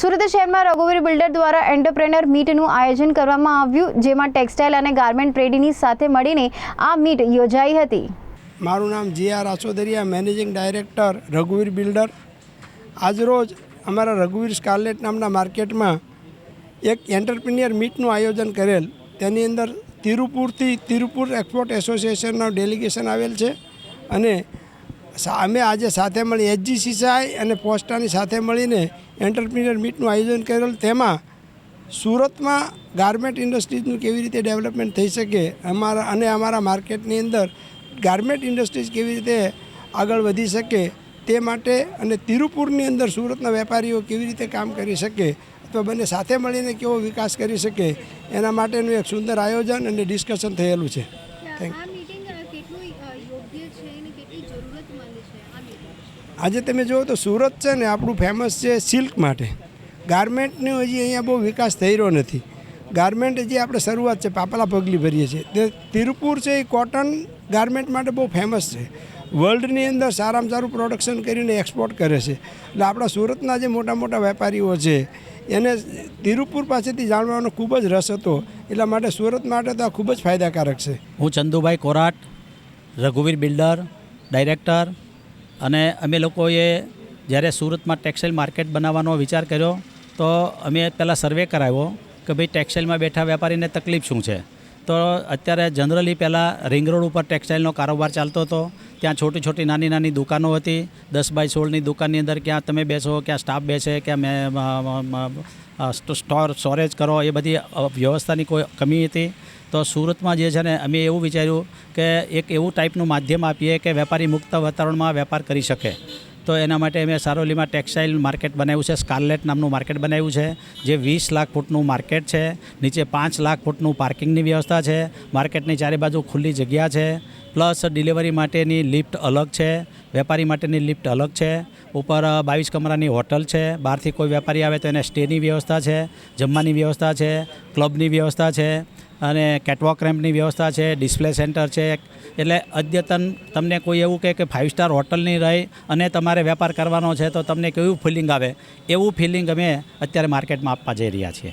સુરત શહેરમાં રઘુવીર બિલ્ડર દ્વારા એન્ટરપ્રેનર મીટનું આયોજન કરવામાં આવ્યું, જેમાં ટેક્સટાઇલ અને ગાર્મેન્ટ ટ્રેડિંગની સાથે મળીને આ મીટ યોજાઈ હતી. મારું નામ G R Asodariya, managing director રઘુવીર builder. આજરોજ અમારા રઘુવીર સ્કાર્લેટ નામના માર્કેટમાં એક એન્ટરપ્રિનિયર મીટનું આયોજન કરેલ. તેની અંદર તિરુપુરથી તિરુપુર એક્સપોર્ટ એસોસિએશનનું ડેલિગેશન આવેલ છે અને અમે આજે સાથે મળી એચજીસીસીઆઈ અને પોસ્ટાની સાથે મળીને એન્ટરપ્રિનિયર મીટનું આયોજન કરેલ. તેમાં સુરતમાં ગાર્મેન્ટ ઇન્ડસ્ટ્રીઝનું કેવી રીતે ડેવલપમેન્ટ થઈ શકે અમારા અને અમારા માર્કેટની અંદર ગાર્મેન્ટ ઇન્ડસ્ટ્રીઝ કેવી રીતે આગળ વધી શકે તે માટે અને તિરુપુરની અંદર સુરતના વેપારીઓ કેવી રીતે કામ કરી શકે અથવા બંને સાથે મળીને કેવો વિકાસ કરી શકે એના માટેનું એક સુંદર આયોજન અને ડિસ્કશન થયેલું છે. થેન્ક આ આજે તમે જુઓ તો સુરત છે ને આપણું ફેમસ છે સિલ્ક માટે. ગાર્મેન્ટનો હજી અહીંયા બહુ વિકાસ થઈ રહ્યો નથી. ગાર્મેન્ટ હજી આપણે શરૂઆત છે, પાપલા પગલી ભરીએ છીએ. તિરુપુર છે એ કોટન ગાર્મેન્ટ માટે બહુ ફેમસ છે. વર્લ્ડની અંદર સારામાં સારું પ્રોડક્શન કરીને એક્સપોર્ટ કરે છે. એટલે આપણા સુરતના જે મોટા મોટા વેપારીઓ છે એને તિરુપુર પાસેથી જાણવાનો ખૂબ જ રસ હતો. એટલા માટે સુરત માટે તો આ ખૂબ જ ફાયદાકારક છે. હું ચંદુભાઈ કોરાટ, રઘુવીર બિલ્ડર, ડાયરેક્ટર અને અમે લોકોએ જ્યારે સુરતમાં ટેક્સટાઇલ માર્કેટ બનાવવાનો વિચાર કર્યો, તો અમે પહેલાં સર્વે કરાવ્યો કે ભાઈ ટેક્સટાઇલમાં બેઠા વેપારીને તકલીફ શું છે? તો અત્યારે જનરલી પહેલાં રિંગ રોડ ઉપર ટેક્સટાઇલનો કારોબાર ચાલતો હતો. ત્યાં છોટી છોટી નાની નાની દુકાનો હતી. દસ બાય સોળની દુકાનની અંદર ક્યાં તમે બેસો, ક્યાં સ્ટાફ બેસે, ક્યાં મેં સ્ટોર સ્ટોરેજ કરો, એ બધી વ્યવસ્થાની કોઈ કમી હતી. તો સુરતમાં જે છે ને અમે એવું વિચાર્યું કે એક એવું ટાઈપનું માધ્યમ આપીએ કે વેપારી મુક્ત વાતાવરણમાં વેપાર કરી શકે. તો એના માટે અમે સારોલીમાં ટેક્સટાઇલ માર્કેટ બનાવ્યું છે, સ્કારલેટ નામનું માર્કેટ બનાવ્યું છે, જે વીસ લાખ ફૂટનું માર્કેટ છે, નીચે પાંચ લાખ ફૂટનું પાર્કિંગની વ્યવસ્થા છે, માર્કેટની ચારે બાજુ ખુલ્લી જગ્યા છે, પ્લસ ડિલિવરી માટેની લિફ્ટ અલગ છે, વેપારી માટેની લિફ્ટ અલગ છે, ઉપર બાવીસ કમરાની હોટલ છે, બહારથી કોઈ વેપારી આવે તો એને સ્ટેની વ્યવસ્થા છે, જમવાની વ્યવસ્થા છે, ક્લબની વ્યવસ્થા છે અને કેટવોક રેમ્પની વ્યવસ્થા છે ડિસ્પ્લે સેન્ટર છે. એટલે અદ્યતન તમને કોઈ એવું કહે કે ફાઇવ સ્ટાર હોટલની રહી અને તમારે વેપાર કરવાનો છે તો તમને કેવું ફિલિંગ આવે? એવું ફિલિંગ અમે અત્યારે માર્કેટમાં આપવા જઈ રહ્યા છીએ.